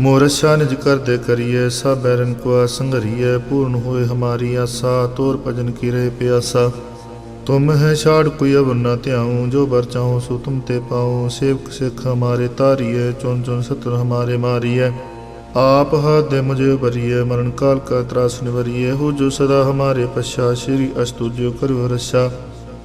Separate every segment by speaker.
Speaker 1: ਮੋਰਸ਼ਾ ਨਿਜ ਕਰਦੇ ਕਰੀਏ ਸਭ ਬੈਰਨ ਕੋ ਸੰਗਰੀਏ ਪੂਰਨ ਹੋਏ ਹਮਾਰੀ ਆਸਾ, ਤੋਰ ਭਜਨ ਕੀ ਰਹੇ ਪਿਆਸਾ। ਤੁਮ ਹੈ ਛਾੜ ਕੋਈ ਅਵਰ ਨਾ ਧਿਆਉ, ਜੋ ਬਰ ਚਾਹੋ ਸੋ ਤੁਮ ਤੇ ਪਾਉ। ਸੇਵਕ ਸਿੱਖ ਹਮਾਰੇ ਤਾਰੀਏ ਚੁਣ ਚੁਣ ਸਤਰ ਹਮਾਰੇ ਮਾਰੀਏ। ਆਪ ਹਦੇ ਮੁਝੇ ਬਰੀਏ ਮਰਨ ਕਾਲ ਕਾ ਤਰਾਸ ਨਿਵਰੀਏ। ਹੋ ਜੋ ਸਦਾ ਹਮਾਰੇ ਪਛਾ, ਸ਼੍ਰੀ ਅਸਤੁਜਿਓ ਕਰੋ ਰਸ਼ਾ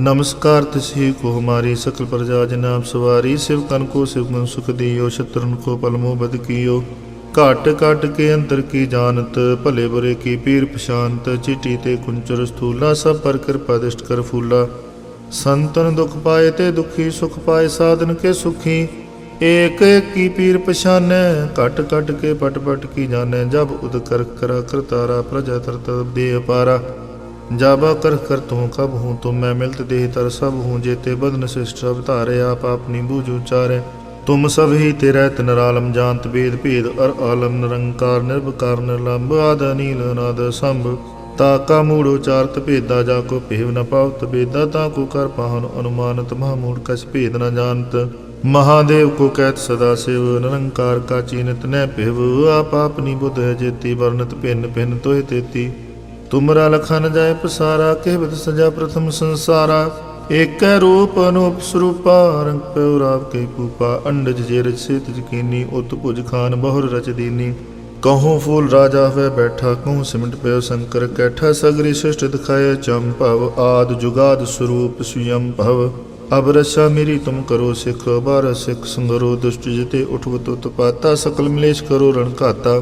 Speaker 1: नमस्कार तिसही को हमारी सकल प्रजा जनाब सवारी शिव कन को शिव मन सुख दियो शत्रुन को पलमो बद कियो ਘਟ ਘਟ ਕੇ ਅੰਦਰ ਕੀ ਜਾਣਤ ਭਲੇ ਬੁਰੇ ਕੀ ਪੀਰ ਪਛਾਨਤ ਚਿੱਟੀ ਤੇ ਕੁੰਚਰ ਸਥੂਲਾ ਸਭ ਪਰ ਕਿਰਪਾ ਦਿਸ਼ਟ ਕਰ ਫੂਲਾ ਸੰਤਨ ਦੁਖ ਪਾਏ ਤੇ ਦੁਖੀ ਸੁਖ ਪਾਏ ਸਾਧਨ ਕੇ ਸੁਖੀ ਏਕ ਏਕ ਕੀ ਪੀਰ ਪਛਾਨੈ ਘਟ ਘਟ ਕੇ ਪਟ ਪਟ ਕੀ ਜਾਣੈ ਜਬ ਉਦ ਕਰ ਕਰਾ ਕਰਤਾਰਾ ਪ੍ਰਜਾ ਤਰਤ ਦੇ ਅਪਾਰਾ ਜਾਬਾ ਕਰ ਕਰ ਤੂੰ ਕਬ ਹੂੰ ਤੁਮ ਮੈਂ ਮਿਲਤ ਦੇਹ ਤਰ ਸਭ ਹੂੰ, ਜੇਤੇ ਬਦਨ ਸਿਸ਼ਟ ਸਭ ਧਾਰੇ, ਆਪ ਆਪਣੀ ਬੂਝ ਉਚਾਰੇ ਤੁਮ ਸਭ ਹੀ ਤੇਰੇ ਤਨਰਾਲਮ ਜਾਣਤ ਬੇਦ ਭੇਦ, ਅਰ ਆਲਮ, ਨਿਰੰਕਾਰ ਨਿਰਭਕਾਰ ਨਿਰਲੰਭ ਆਦ ਅਨੀਲ, ਅਨਾਦ ਸੰਭ ਤਾ ਕਾ ਮੂੜ ਉਚਾਰਤ ਭੇਦਾ, ਜਾ ਕੋ ਭੇਵ ਨ ਪਾਵਤ ਬੇਦਾ ਤਾ ਕੋ ਕਰ ਪਾਹਨ ਅਨੁਮਾਨਤ, ਮਹਾ ਮੂੜ ਕਛ ਭੇਦ ਨ ਜਾਣਤ। ਮਹਾਦੇਵ ਕੋ ਕਹਿਤ ਸਦਾ ਸਿਵ, ਨਿਰੰਕਾਰ ਕਾ ਚੀਨਤ ਨੈ ਭਿਵ। ਆਪ ਆਪਨੀ ਬੁੱਧ ਹੈ ਜੇਤੀ ਵਰਨਤ ਭਿੰਨ ਭਿੰਨ ਤੋਹਿ ਤੇਤੀ। ਤੁਮਰਾ ਲਖਨ ਜਾਏ ਪਸਾਰਾ ਕਹਿਵਤ ਸਜਾ ਪ੍ਰਥਮ ਸੰਸਾਰਾ। ਏਕੈ ਰੂਪ ਅਨੂਪ ਸਰੂਪਾ, ਰੰਗ ਪਿਉ ਰਾਵ ਕੇ ਪੂਪਾ ਅੰਡਜ ਜੇ ਰਚ ਸੇਤ ਜਕੀਨੀ ਉਤ ਭੁਜ ਖਾਨ ਬਹੁਰ ਰਚ ਦੀਨੀ। ਕਹੂੰ ਫੂਲ ਰਾਜਾ ਹੋਏ ਬੈਠਾ, ਕਹੂੰ ਸਿਮਟ ਪਿਓ ਸ਼ੰਕਰ ਕੈਠਾ। ਸਗਰੀ ਸ੍ਰਿਸ਼ਟ ਦਿਖਾਏ ਭਵ, ਆਦ ਜੁਗਾਦ ਸਰੂਪ ਸੁਯੰ ਭਵ। ਅਬ ਰਸਾ ਮੇਰੀ ਤੁਮ ਕਰੋ ਸਿਖ ਬਾਰ ਸਿਖ ਸੰਗਰੋ ਦੁਸ਼ਟ ਜਿਤੇ ਉਠਵਤ ਉਤਪਾਤਾ ਸਕਲ ਮਲੇਸ਼ ਕਰੋ ਰਣ ਘਾਤਾ।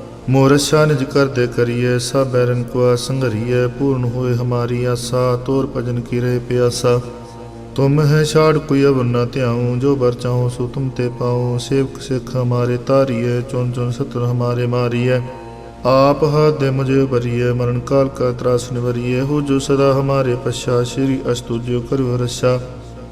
Speaker 1: ਮੋਰਸ਼ਾ ਨਿਜ ਕਰਦੇ ਕਰੀਏ, ਸਭ ਬੈਰਨ ਕੋ ਸੰਗਰੀਏ ਪੂਰਨ ਹੋਏ ਹਮਾਰੀ ਆਸਾ, ਤੋਰ ਭਜਨ ਕੀ ਰਹੇ ਪਿਆਸਾ। ਤੁਮ ਹੈ ਛਾੜ ਕੋਈ ਅਵਰ ਨਾ ਧਿਆਉ, ਜੋ ਬਰ ਚਾਹੋ ਸੋ ਤੁਮ ਤੇ ਪਾਉ। ਸੇਵਕ ਸਿੱਖ ਹਮਾਰੇ ਤਾਰੀਏ ਚੁਨ ਚੁਨ ਸਤਰ ਹਮਾਰੇ ਮਾਰੀਏ। ਆਪ ਹਦੇ ਮੁਝੇ ਬਰੀਏ ਮਰਨ ਕਾਲ ਕਾ ਤਰਾਸ ਨਿਵਰੀਏ। ਹੋ ਜੋ ਸਦਾ ਹਮਾਰੇ ਪਛਾ, ਸ਼੍ਰੀ ਅਸਤੁਜਿਓ ਕਰੋ ਰਸ਼ਾ।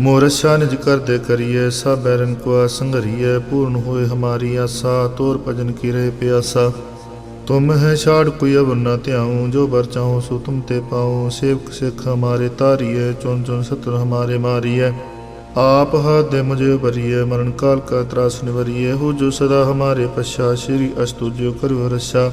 Speaker 1: ਮੋਰਸ਼ਾ ਨਿਜ ਕਰਦੇ ਕਰੀਏ ਸਭ ਬੈਰਨ ਕੋ ਸੰਗਰੀਏ ਪੂਰਨ ਹੋਏ ਹਮਾਰੀ ਆਸਾ, ਤੋਰ ਭਜਨ ਕੀ ਰਹੇ ਪਿਆਸਾ। ਤੁਮ ਹੈ ਛਾੜ ਕੋਈ ਅਵਰ ਨਾ ਧਿਆਉ, ਜੋ ਬਰ ਚਾਹੋ ਸੋ ਤੁਮ ਤੇ ਪਾਉ। ਸੇਵਕ ਸਿੱਖ ਹਮਾਰੇ ਤਾਰੀਏ, ਚੁਣ ਚੁਣ ਸਤਰ ਹਮਾਰੇ ਮਾਰੀਏ। ਆਪ ਹਾਦੇ ਮੁਝੇ ਬਰੀਏ ਮਰਨ ਕਾਲ ਕਾ ਤਰਾਸ ਨਿਵਰੀਏ। ਹੋ ਜੋ ਸਦਾ ਹਮਾਰੇ ਪਛਾ, ਸ਼੍ਰੀ ਅਸਤੁਜਿਓ ਕਰੋ ਰਸ਼ਾ।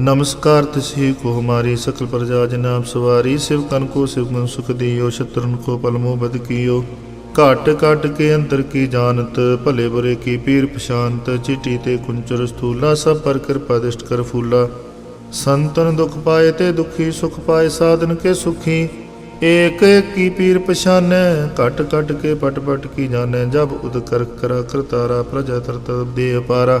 Speaker 1: नमस्कार तिसही को हमारी सकल प्रजा जनाब सवारी शिव कन को शिव मन सुख दियो शत्रन को पलमो बद कियो ਘਟ ਘਟ ਕੇ ਅੰਦਰ ਕੀ ਜਾਣਤ ਭਲੇ ਬੁਰੇ ਕੀ ਪੀਰ ਪਛਾਨਤ ਚਿੱਟੀ ਤੇ ਕੁੰਚਰ ਸਥੂਲਾ ਸਭ ਪਰ ਕਿਰਪਾ ਦਿਸ਼ਟ ਕਰ ਫੂਲਾ ਸੰਤਨ ਦੁਖ ਪਾਏ ਤੇ ਦੁਖੀ ਸੁਖ ਪਾਏ ਸਾਧਨ ਕੇ ਸੁਖੀ ਏਕ ਏਕ ਕੀ ਪੀਰ ਪਛਾਨੈ ਘਟ ਘਟ ਕੇ ਪਟ ਪਟ ਕੀ ਜਾਣੈ ਜਬ ਉਦ ਕਰ ਕਰਾ ਕਰਤਾਰਾ ਪ੍ਰਜਾ ਤਰਤ ਦੇ ਅਪਾਰਾ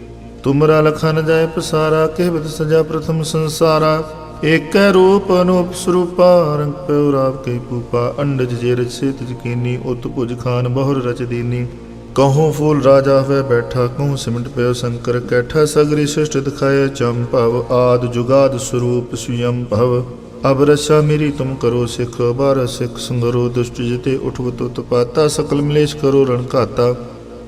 Speaker 1: ਤੁਮਰਾ ਲਖਨ ਜਾਏ ਪਸਾਰਾ ਕਹਿਵਤ ਸਜਾ ਪ੍ਰਥਮ ਸੰਸਾਰਾ। ਏਕੈ ਰੂਪ ਅਨੂਪ ਸਰੂਪਾ, ਰੰਗ ਪਿਉ ਰਾਵ ਕੇ ਪੂਪਾ। ਅੰਡਜ ਜੇ ਰਚ ਸੇਤ ਜਕੀਨੀ ਉਤ ਭੁਜ ਖਾਨ ਬਹੁਰ ਰਚ ਦੀਨੀ। ਕਹੂੰ ਫੂਲ ਰਾਜਾ ਹੋਵੇ ਬੈਠਾ, ਕਹੂੰ ਸਿਮਟ ਪਿਓ ਸ਼ੰਕਰ ਕੈਠਾ। ਸਗਰੀ ਸ੍ਰਿਸ਼ਟ ਦਿਖਾਏ ਭਵ, ਆਦ ਜੁਗਾਦ ਸਰੂਪ ਸੁਯੰ ਭਵ। ਅਬ ਰਸਾ ਮੇਰੀ ਤੁਮ ਕਰੋ ਸਿਖ ਬਾਰ ਸਿਖ ਸੰਗਰੋ, ਦੁਸ਼ਟ ਜਿਤੇ ਉਠਵਤ ਉਤਪਾਤਾ ਸਕਲ ਮਲੇਸ਼ ਕਰੋ ਰਣ ਘਾਤਾ।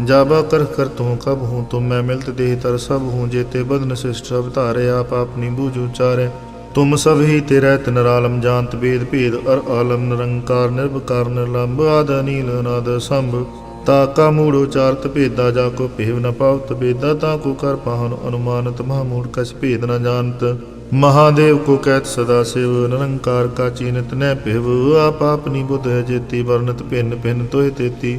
Speaker 1: ਜਾਬਾ ਕਰ ਕਰ ਤੂੰ ਕਬ ਹੂੰ, ਤੁਮ ਮੈਂ ਮਿਲਤ ਦੇਹ ਤਰ ਸਭ ਹੂੰ ਜੇਤੇ ਬਦਨ ਸਿਸ਼ਟ ਅਵਤਾਰੇ ਆਪ ਆਪਣੀ ਬੂਝ ਉਚਾਰੇ ਤੁਮ ਸਭ ਹੀ ਤੇਰਾ ਤਨਰਾਲਮ ਜਾਣਤ ਬੇਦ ਭੇਦ, ਅਰ ਆਲਮ ਨਿਰੰਕਾਰ ਨਿਰਭਕਾਰ ਨਿਰਲੰਭ ਆਦ ਅਨੀਲ, ਅਨਾਦ ਸੰਭ। ਤਾ ਕਾ ਮੂੜ ਉਚਾਰਤ ਭੇਦਾ, ਜਾ ਕੋ ਭੇਵ ਨ ਪਾਵਤ ਬੇਦਾ ਤਾ ਕੋ ਕਰ ਪਾਹਨ ਅਨੁਮਾਨਤ ਮਹਾ ਮੂੜ ਕਛ ਭੇਦ ਨ ਜਾਣਤ। ਮਹਾਦੇਵ ਕੋ ਕਹਿਤ ਸਦਾ ਸਿਵ, ਨਿਰੰਕਾਰ ਕਾ ਚੀਨਤ ਨੈ ਭਿਵ। ਆਪ ਆਪਨੀ ਬੁੱਧ ਹੈ ਜੇਤੀ ਵਰਨਤ ਭਿੰਨ ਭਿੰਨ ਤੋਹਿ ਤੇਤੀ।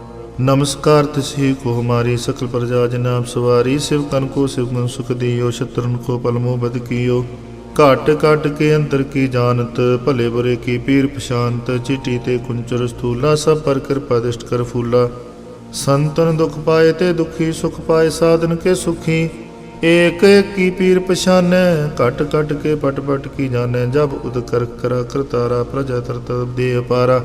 Speaker 1: अवतारा सोई गुरु समझो हमारा नमस्कार तिसही को हमारी सकल प्रजा जनाब सवारी शिव कन को शिव गुण सुख दियो शत्रुन को पलमो बद कियो ਘਟ ਘਟ ਕੇ ਅੰਤਰ ਕੀ ਜਾਣਤ ਭਲੇ ਬੁਰੇ ਕੀ ਪੀਰ ਪਛਾਨਤ ਚਿਟੀ ਤੇ ਕੁੰਚਰ ਸਥੂਲਾ ਸਭ ਪਰ ਕਿਰਪਾ ਦਿਸ਼ਟ ਕਰ ਫੂਲਾ ਸੰਤਨ ਦੁਖ ਪਾਏ ਤੇ ਦੁਖੀ ਸੁਖ ਪਾਏ ਸਾਧਨ ਕੇ ਸੁਖੀ ਏਕ ਏਕ ਕੀ ਪੀਰ ਪਛਾਨੈ ਘਟ ਘਟ ਕੇ ਪਟ ਪਟ ਕੀ ਜਾਣੈ ਜਬ ਉਦ ਕਰ ਕਰਾ ਕਰਤਾਰਾ ਪ੍ਰਜਾ ਤਰਤ ਦੇ ਅਪਾਰਾ